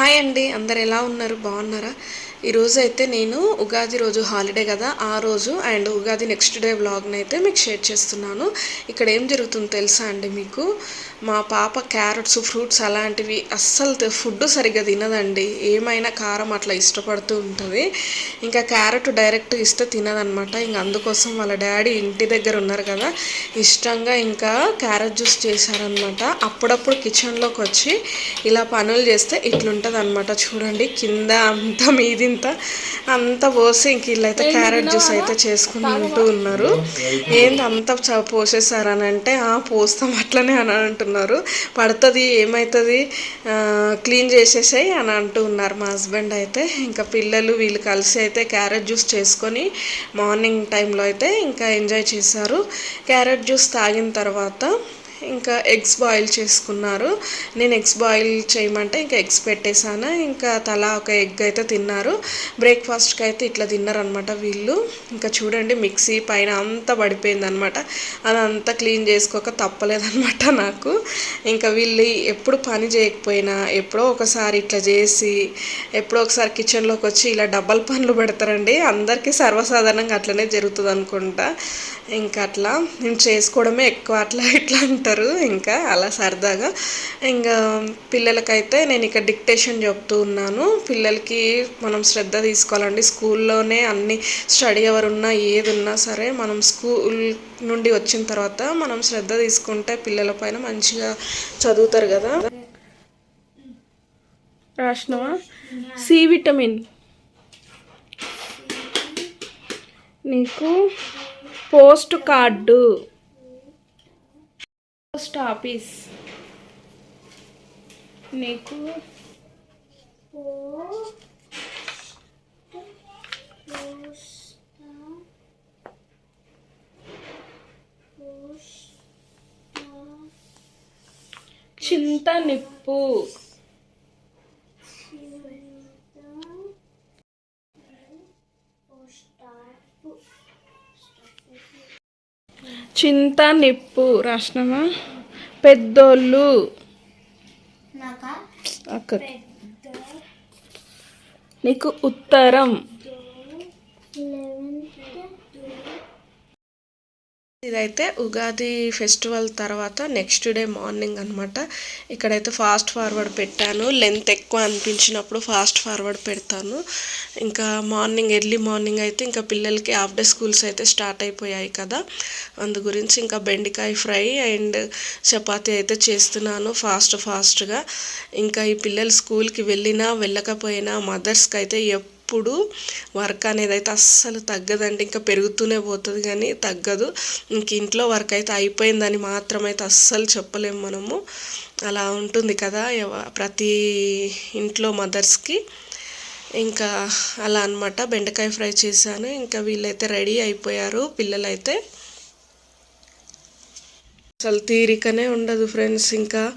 Hi అండి అందరు ఎలా ఉన్నారు? బాగున్నారా? ఈరోజు అయితే నేను ఉగాది రోజు హాలిడే కదా ఆ రోజు అండ్ ఉగాది నెక్స్ట్ డే వ్లాగ్ని అయితే మీకు షేర్ చేస్తున్నాను. ఇక్కడ ఏం జరుగుతుందో తెలుసా అండి మీకు? మా పాప క్యారెట్స్ ఫ్రూట్స్ అలాంటివి అస్సలు ఫుడ్ సరిగ్గా తినదండి. ఏమైనా కారం అట్లా ఇష్టపడుతూ ఉంటుంది. ఇంకా క్యారెట్ డైరెక్ట్ ఇస్తే తినదనమాట. ఇంకా అందుకోసం వాళ్ళ డాడీ ఇంటి దగ్గర ఉన్నారు కదా ఇష్టంగా ఇంకా క్యారెట్ జ్యూస్ చేశారనమాట. అప్పుడప్పుడు కిచెన్లోకి వచ్చి ఇలా పనులు చేస్తే ఇట్లుంటుంది అనమాట చూడండి కింద అంతా మీదింత అంతా పోసి ఇంక వీళ్ళైతే క్యారెట్ జ్యూస్ అయితే చేసుకుంటూ ఉన్నారు. ఏంది అంత చ- పోసేసారని అంటే "ఆ, పోస్తాం అట్లనే అని అంటున్నారు. పడుతుంది ఏమవుతుంది క్లీన్ చేసేసాయి అని అంటూ ఉన్నారు మా హస్బెండ్ అయితే. ఇంకా పిల్లలు వీళ్ళు కలిసి అయితే క్యారెట్ జ్యూస్ చేసుకొని మార్నింగ్ టైంలో అయితే ఇంకా ఎంజాయ్ చేశారు. క్యారెట్ జ్యూస్ తాగిన తర్వాత ఇంకా ఎగ్స్ బాయిల్ చేసుకున్నారు. నేను ఎగ్స్ బాయిల్ చేయమంటే ఇంకా ఎగ్స్ పెట్టేశాను. ఇంకా తలా ఒక ఎగ్ అయితే తిన్నారు. బ్రేక్ఫాస్ట్కి అయితే ఇట్లా తిన్నారనమాట వీళ్ళు. ఇంకా చూడండి మిక్సీ పైన అంతా పడిపోయింది అనమాట అదంతా క్లీన్ చేసుకోక తప్పలేదనమాట నాకు. ఇంకా వీళ్ళు ఎప్పుడు పని చేయకపోయినా ఎప్పుడో ఒకసారి ఇట్లా చేసి ఎప్పుడో ఒకసారి కిచెన్లోకి వచ్చి ఇలా డబ్బల్ పనులు పెడతారండి. అందరికీ సర్వసాధారణంగా అట్లనే జరుగుతుంది అనుకుంటా. ఇంకా అట్లా నేను చేసుకోవడమే ఎక్కువ అట్లా ఇట్లా అంటారు. ఇంకా అలా సరదాగా. ఇంకా పిల్లలకైతే నేను ఇక డిక్టేషన్ చెప్తూ ఉన్నాను. పిల్లలకి మనం శ్రద్ధ తీసుకోవాలండి. స్కూల్లోనే అన్ని స్టడీ అవర్ ఉన్నా ఏది ఉన్నా సరే మనం స్కూల్ నుండి వచ్చిన తర్వాత మనం శ్రద్ధ తీసుకుంటే పిల్లల పైన మంచిగా చదువుతారు కదా. రాసినవా సి విటమిన్. నీకు పోస్ట్ కార్డు. Post office. నీకు? చింత నిప్పు. చింత నిప్పు. రాసినమా పెద్దోళ్ళు. నాకా అక్క. నీకు ఉత్తరం. ఇదైతే ఉగాది ఫెస్టివల్ తర్వాత నెక్స్ట్ డే మార్నింగ్ అనమాట ఇక్కడైతే ఫాస్ట్ ఫార్వర్డ్ పెట్టాను. లెంత్ ఎక్కువ అనిపించినప్పుడు ఫాస్ట్ ఫార్వర్డ్ పెడతాను. ఇంకా మార్నింగ్ ఎర్లీ మార్నింగ్ అయితే ఇంకా పిల్లలకి హాఫ్ డే స్కూల్స్ అయితే స్టార్ట్ అయిపోయాయి కదా. అందు గురించి ఇంకా బెండకాయ ఫ్రై అండ్ చపాతీ అయితే చేస్తున్నాను ఫాస్ట్ ఫాస్ట్గా. ఇంకా ఈ పిల్లలు స్కూల్కి వెళ్ళినా వెళ్ళకపోయినా మదర్స్కి అయితే ఎప్పుడు వర్క్ అనేది అయితే అస్సలు తగ్గదండి. ఇంకా పెరుగుతూనే పోతుంది కానీ తగ్గదు. ఇంక ఇంట్లో వర్క్ అయితే అయిపోయిందని మాత్రమైతే అస్సలు చెప్పలేము మనము. అలా ఉంటుంది కదా ప్రతి ఇంట్లో మదర్స్కి. ఇంకా అలా అన్నమాట. బెండకాయ ఫ్రై చేశాను. ఇంకా వీళ్ళైతే రెడీ అయిపోయారు పిల్లలైతే. అసలు తీరికనే ఉండదు ఫ్రెండ్స్. ఇంకా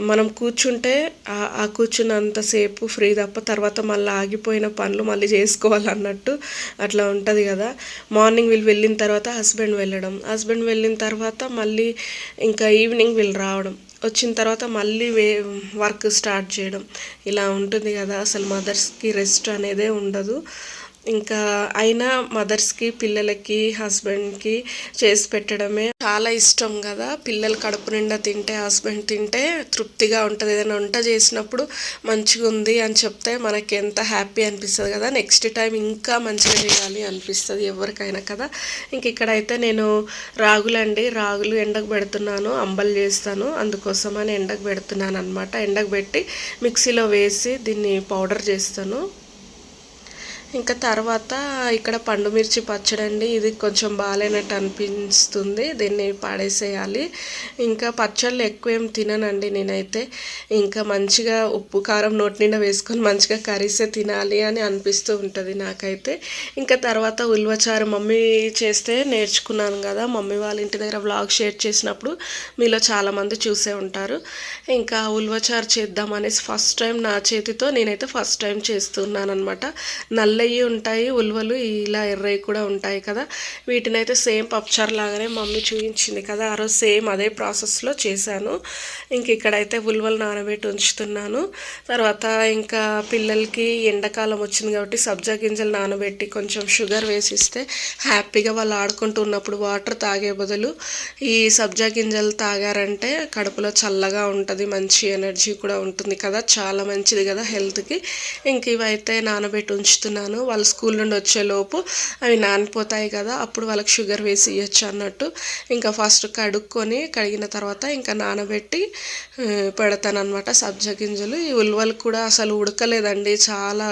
మనం కూర్చుంటే ఆ- కూర్చున్నంతసేపు ఫ్రీ తప్ప తర్వాత మళ్ళీ ఆగిపోయిన పనులు మళ్ళీ చేసుకోవాలన్నట్టు అట్లా ఉంటుంది కదా. మార్నింగ్ వీళ్ళు వెళ్ళిన తర్వాత హస్బెండ్ వెళ్ళడం హస్బెండ్ వెళ్ళిన తర్వాత మళ్ళీ ఇంకా ఈవినింగ్ వీళ్ళు రావడం వచ్చిన తర్వాత మళ్ళీ వే వర్క్ స్టార్ట్ చేయడం ఇలా ఉంటుంది కదా. అసలు మదర్స్కి రెస్ట్ అనేదే ఉండదు. ఇంకా అయినా మదర్స్కి పిల్లలకి హస్బెండ్కి చేసి పెట్టడమే చాలా ఇష్టం కదా. పిల్లలు కడుపు నిండా తింటే హస్బెండ్ తింటే తృప్తిగా ఉంటుంది. ఏదైనా వంట చేసినప్పుడు మంచిగా ఉంది అని చెప్తే మనకి ఎంత హ్యాపీ అనిపిస్తుంది కదా. నెక్స్ట్ టైం ఇంకా మంచిగా చేయాలి అనిపిస్తుంది ఎవరికైనా కదా. ఇంక ఇక్కడైతే నేను రాగులండి. రాగులు ఎండకు పెడుతున్నాను. అంబలు చేస్తాను. అందుకోసమని ఎండకు పెడుతున్నాను అనమాట ఎండకు పెట్టి మిక్సీలో వేసి దీన్ని పౌడర్ చేస్తాను. ఇంకా తర్వాత ఇక్కడ పండు మిర్చి పచ్చడి అండి. ఇది కొంచెం బాగాలేనట్టు అనిపిస్తుంది. దీన్ని పాడేసేయాలి. ఇంకా పచ్చళ్ళు ఎక్కువ ఏం తిననండి నేనైతే. ఇంకా మంచిగా ఉప్పు కారం నోటి నిండా వేసుకొని మంచిగా కర్రీసే తినాలి అని అనిపిస్తూ ఉంటుంది నాకైతే. ఇంకా తర్వాత ఉల్వచారు మమ్మీ చేస్తే నేర్చుకున్నాను కదా. మమ్మీ వాళ్ళ ఇంటి దగ్గర వ్లాగ్ షేర్ చేసినప్పుడు మీలో చాలామంది చూసే ఉంటారు. ఇంకా ఉల్వచారు చేద్దాం అనేసి ఫస్ట్ టైం నా చేతితో నేనైతే ఫస్ట్ టైం చేస్తున్నాను అనమాట నల్ల ఎర్రయి ఉంటాయి ఉలువలు ఇలా ఎర్రయి కూడా ఉంటాయి కదా. వీటిని అయితే సేమ్ పప్చార్ లాగానే మమ్మీ చూపించింది కదా. ఆ రోజు సేమ్ అదే ప్రాసెస్లో చేశాను. ఇంక ఇక్కడైతే ఉలువలు నానబెట్టి ఉంచుతున్నాను. తర్వాత ఇంకా పిల్లలకి ఎండాకాలం వచ్చింది కాబట్టి సబ్జా గింజలు నానబెట్టి కొంచెం షుగర్ వేసిస్తే హ్యాపీగా వాళ్ళు ఆడుకుంటూ ఉన్నప్పుడు వాటర్ తాగే బదులు ఈ సబ్జా గింజలు తాగారంటే కడుపులో చల్లగా ఉంటుంది మంచి ఎనర్జీ కూడా ఉంటుంది కదా. చాలా మంచిది కదా హెల్త్కి. ఇంక ఇవైతే నానబెట్టి ఉంచుతున్నాను. వాళ్ళు స్కూల్ నుండి వచ్చేలోపు అవి నానిపోతాయి కదా అప్పుడు వాళ్ళకి షుగర్ వేసి ఇవ్వచ్చు అన్నట్టు. ఇంకా ఫస్ట్ కడుక్కొని కడిగిన తర్వాత ఇంకా నానబెట్టి పెడతాను అనమాట సబ్జా గింజలు. ఈ ఉల్వలు కూడా అసలు ఉడకలేదండి. చాలా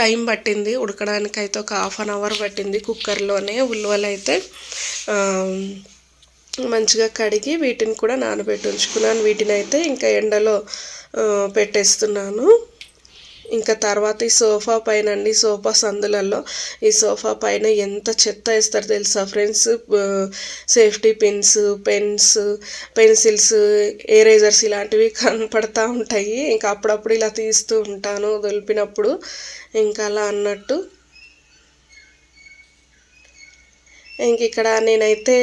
టైం పట్టింది. ఉడకడానికి అయితే ఒక హాఫ్ అన్ అవర్ పట్టింది కుక్కర్లోనే ఉలువలు అయితే మంచిగా కడిగి వీటిని కూడా నానబెట్టి ఉంచుకున్నాను. వీటిని అయితే ఇంకా ఎండలో పెట్టేస్తున్నాను. ఇంకా తర్వాత ఈ సోఫా పైన అండి సోఫా సందులలో. ఈ సోఫా పైన ఎంత చెత్త వేస్తారు తెలుసా friends? Safety pins pens pencils erasers ఇలాంటివి కనపడతా ఉంటాయి. ఇంకా అప్పుడప్పుడు ఇలా తీస్తూ ఉంటాను దొలిపినప్పుడు. ఇంకా అలా అన్నట్టు ఇంక ఇక్కడ నేనైతే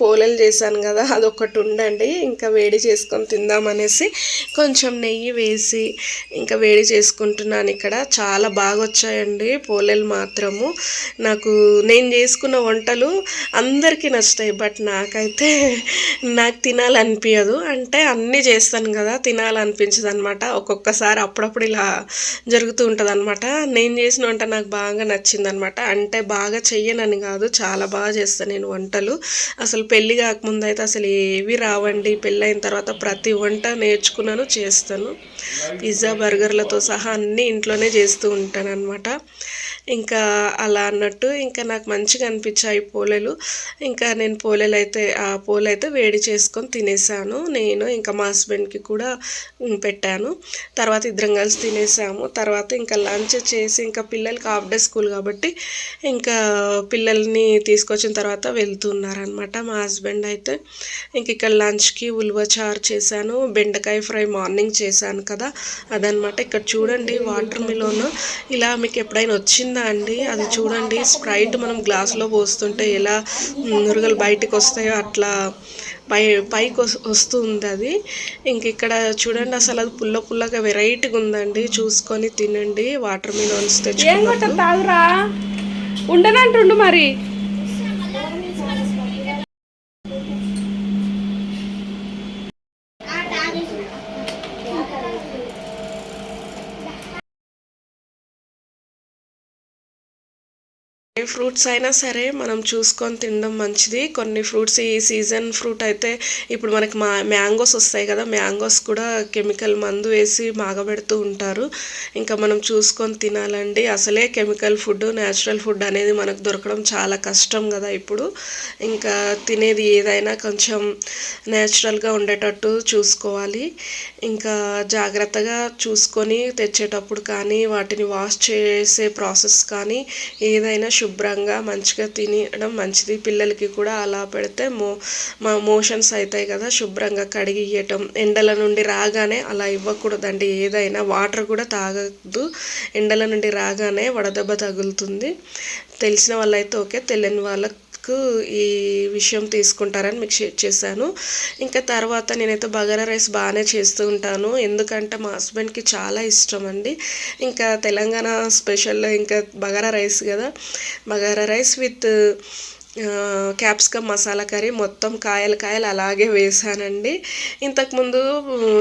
పోలేలు చేశాను కదా అదొకటి ఉండండి ఇంకా వేడి చేసుకొని తిందామనేసి కొంచెం నెయ్యి వేసి ఇంకా వేడి చేసుకుంటున్నాను ఇక్కడ. చాలా బాగా వచ్చాయండి పోలేలు మాత్రము. నాకు నేను చేసుకున్న వంటలు అందరికీ నచ్చుతాయి బట్ నాకైతే నాకు తినాలనిపించదు అంటే అన్నీ చేస్తాను కదా తినాలనిపించదు అనమాట ఒక్కొక్కసారి అప్పుడప్పుడు ఇలా జరుగుతూ ఉంటుంది అనమాట నేను చేసిన వంట నాకు బాగా నచ్చింది అనమాట అంటే బాగా చెయ్యనని కాదు చాలా బాగా చేస్తాను నేను వంటలు. అసలు పెళ్ళి కాకముందు అయితే అసలు ఏవి రావండి. పెళ్ళైన తర్వాత ప్రతి వంట నేర్చుకున్నాను చేస్తాను. పిజ్జా బర్గర్లతో సహా అన్నీ ఇంట్లోనే చేస్తూ ఉంటాను అనమాట ఇంకా అలా అన్నట్టు ఇంకా నాకు మంచిగా అనిపించాయి పోలేలు. ఇంకా నేను పోలేలు అయితే ఆ పోలు అయితే వేడి చేసుకొని తినేసాను. నేను ఇంకా మా హస్బెండ్కి కూడా పెట్టాను. తర్వాత ఇద్దరం కలిసి తినేసాము. తర్వాత ఇంకా లంచ్ చేసి ఇంకా పిల్లలకి హాఫ్ డే స్కూల్ కాబట్టి ఇంకా పిల్లల్ని తీసుకొచ్చిన తర్వాత వెళ్తున్నారనమాట మా హస్బెండ్ అయితే. ఇంక ఇక్కడ లంచ్కి ఉలువ చారు చేశాను. బెండకాయ ఫ్రై మార్నింగ్ చేశాను కదా అదనమాట ఇక్కడ చూడండి వాటర్ మిలోన్. ఇలా మీకు ఎప్పుడైనా వచ్చిందా అండి? అది చూడండి స్ప్రైట్ మనం గ్లాస్లో పోస్తుంటే ఎలా నురగలు బయటకు వస్తాయో అట్లా పై పైకి వస్తుంది అది. ఇంక ఇక్కడ చూడండి అసలు అది పుల్ల పుల్లగా వెరైటీగా ఉందండి. చూసుకొని తినండి వాటర్ మిలోన్స్ ఏం ఉండనంటుండు మరి. ఏ ఫ్రూట్స్ అయినా సరే మనం చూసుకొని తినడం మంచిది. కొన్ని ఫ్రూట్స్ ఈ సీజన్ ఫ్రూట్ అయితే ఇప్పుడు మనకి మా మ్యాంగోస్ వస్తాయి కదా మ్యాంగోస్ కూడా కెమికల్ మందు వేసి మాగబెడుతూ ఉంటారు. ఇంకా మనం చూసుకొని తినాలండి. అసలే కెమికల్ ఫుడ్ న్యాచురల్ ఫుడ్ అనేది మనకు దొరకడం చాలా కష్టం కదా ఇప్పుడు. ఇంకా తినేది ఏదైనా కొంచెం న్యాచురల్గా ఉండేటట్టు చూసుకోవాలి. ఇంకా జాగ్రత్తగా చూసుకొని తెచ్చేటప్పుడు కానీ వాటిని వాష్ చేసే ప్రాసెస్ కానీ ఏదైనా శుభ్రంగా మంచిగా తినడం మంచిది. పిల్లలకి కూడా అలా పెడితే మో మా మోషన్స్ అవుతాయి కదా శుభ్రంగా కడిగి ఇవ్వటం ఎండల నుండి రాగానే అలా ఇవ్వకూడదండి. ఏదైనా వాటర్ కూడా తాగద్దు. ఎండల నుండి రాగానే వడదెబ్బ తగులుతుంది. తెలిసిన వాళ్ళైతే ఓకే తెలియని వాళ్ళకు కు ఈ విషయం తీసుకుంటారని మీకు షేర్ చేశాను. ఇంకా తర్వాత నేనైతే బగారా రైస్ బాగానే చేస్తూ ఉంటాను. ఎందుకంటే మా హస్బెండ్కి చాలా ఇష్టం అండి. ఇంకా తెలంగాణ స్పెషల్ ఇంకా బగారా రైస్ కదా. Bagara rice with capsicum masala curry మొత్తం కాయలు కాయలు అలాగే వేసానండి ఇంతకుముందు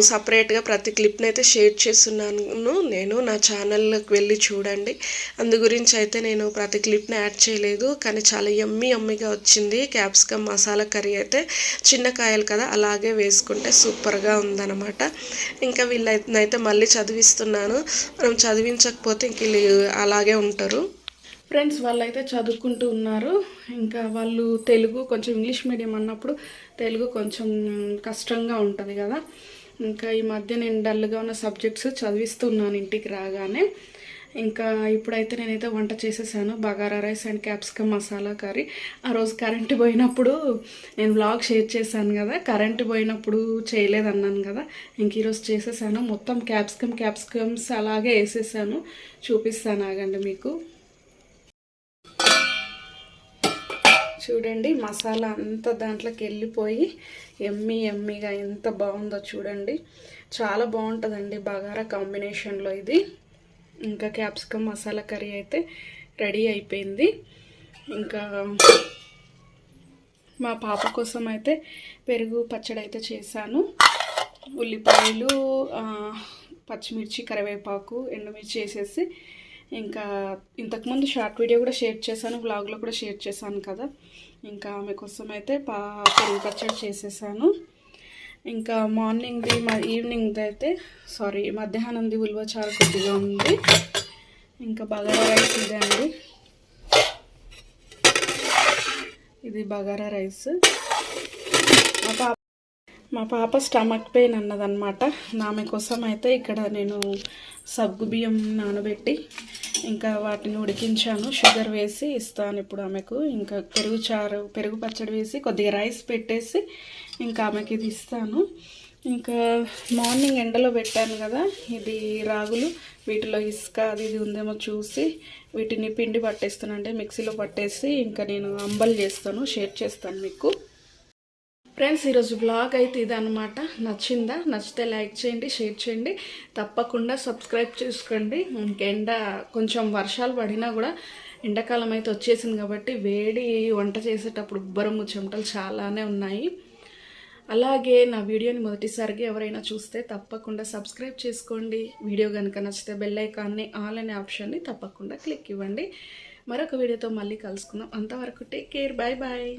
సపరేట్గా ప్రతి క్లిప్ని అయితే షేర్ చేస్తున్నాను. నేను నా ఛానల్లోకి వెళ్ళి చూడండి. అందు గురించి అయితే నేను ప్రతి క్లిప్ని యాడ్ చేయలేదు. కానీ చాలా యమ్మీ యమ్మీగా వచ్చింది క్యాప్సికమ్ మసాలా కర్రీ అయితే. చిన్న కాయలు కదా అలాగే వేసుకుంటే సూపర్గా ఉందన్నమాట. ఇంకా వీళ్ళైతే మళ్ళీ చదివిస్తున్నాను. మనం చదివించకపోతే ఇంక అలాగే ఉంటారు. ఫ్రెండ్స్ వాళ్ళైతే చదువుకుంటూ ఉన్నారు. ఇంకా వాళ్ళు తెలుగు కొంచెం ఇంగ్లీష్ మీడియం అన్నప్పుడు తెలుగు కొంచెం కష్టంగా ఉంటుంది కదా. ఇంకా ఈ మధ్య నేను డల్గా ఉన్న సబ్జెక్ట్స్ చదివిస్తున్నాను ఇంటికి రాగానే. ఇంకా ఇప్పుడైతే నేనైతే వంట చేసేసాను. Bagara rice and capsicum masala curry. ఆ రోజు కరెంటు పోయినప్పుడు నేను వ్లాగ్ షేర్ చేశాను కదా. కరెంటు పోయినప్పుడు చేయలేదన్నాను కదా. ఇంక ఈరోజు చేసేసాను. మొత్తం క్యాప్సికమ్ క్యాప్సికమ్స్ అలాగే వేసేసాను. చూపిస్తాను ఆగండి మీకు. చూడండి మసాలా అంతా దాంట్లోకి వెళ్ళిపోయి ఎమ్మి ఎమ్మిగా ఎంత బాగుందో చూడండి. చాలా బాగుంటుందండి బగారా కాంబినేషన్లో ఇది. ఇంకా క్యాప్సికమ్ మసాలా కర్రీ అయితే రెడీ అయిపోయింది. ఇంకా మా పాప కోసం అయితే పెరుగు పచ్చడి అయితే చేశాను. ఉల్లిపాయలు పచ్చిమిర్చి కరివేపాకు ఎండుమిర్చి వేసేసి ఇంకా ఇంతకుముందు షార్ట్ వీడియో కూడా షేర్ చేశాను వ్లాగ్లో కూడా షేర్ చేశాను కదా. ఇంకా ఆమె కోసం అయితే పా పెరుగు పచ్చడి చేసేసాను. ఇంకా మార్నింగ్ది మా ఈవినింగ్ది అయితే సారీ మధ్యాహ్నంది ఉల్వ చారు కొద్దిగా ఉంది. ఇంకా బగారా రైస్ ఇదే అండి. ఇది బగారా రైస్. మా పాప మా పాప స్టమక్ పెయిన్ అన్నదన్నమాట. ఆమె కోసం అయితే ఇక్కడ నేను సగ్గు బియ్యం నానబెట్టి ఇంకా వాటిని ఉడికించాను. షుగర్ వేసి ఇస్తాను ఇప్పుడు ఆమెకు. ఇంకా పెరుగు చారు పెరుగు పచ్చడి వేసి కొద్దిగా రైస్ పెట్టేసి ఇంకా ఆమెకి ఇది ఇస్తాను. ఇంకా మార్నింగ్ ఎండలో పెట్టాను కదా ఇది రాగులు వీటిలో ఇసుక అది ఇది ఉందేమో చూసి వీటిని పిండి పట్టేస్తానంటే మిక్సీలో పట్టేసి ఇంకా నేను అంబలు చేస్తాను షేర్ చేస్తాను మీకు. ఫ్రెండ్స్ ఈరోజు బ్లాగ్ అయితే ఇదనమాట నచ్చిందా? నచ్చితే లైక్ చేయండి షేర్ చేయండి. తప్పకుండా సబ్స్క్రైబ్ చేసుకోండి. ఇంకెండ కొంచెం వర్షాలు పడినా కూడా ఎండాకాలం అయితే వచ్చేసింది కాబట్టి వేడి వంట చేసేటప్పుడు ఉబ్బరము చెమటలు చాలానే ఉన్నాయి. అలాగే నా వీడియోని మొదటిసారిగా ఎవరైనా చూస్తే తప్పకుండా సబ్స్క్రైబ్ చేసుకోండి. వీడియో కనుక నచ్చితే బెల్ ఐకాన్ని ఆల్ అనే ఆప్షన్ని తప్పకుండా క్లిక్ ఇవ్వండి. మరొక వీడియోతో మళ్ళీ కలుసుకుందాం. అంతవరకు టేక్ కేర్ బాయ్ బాయ్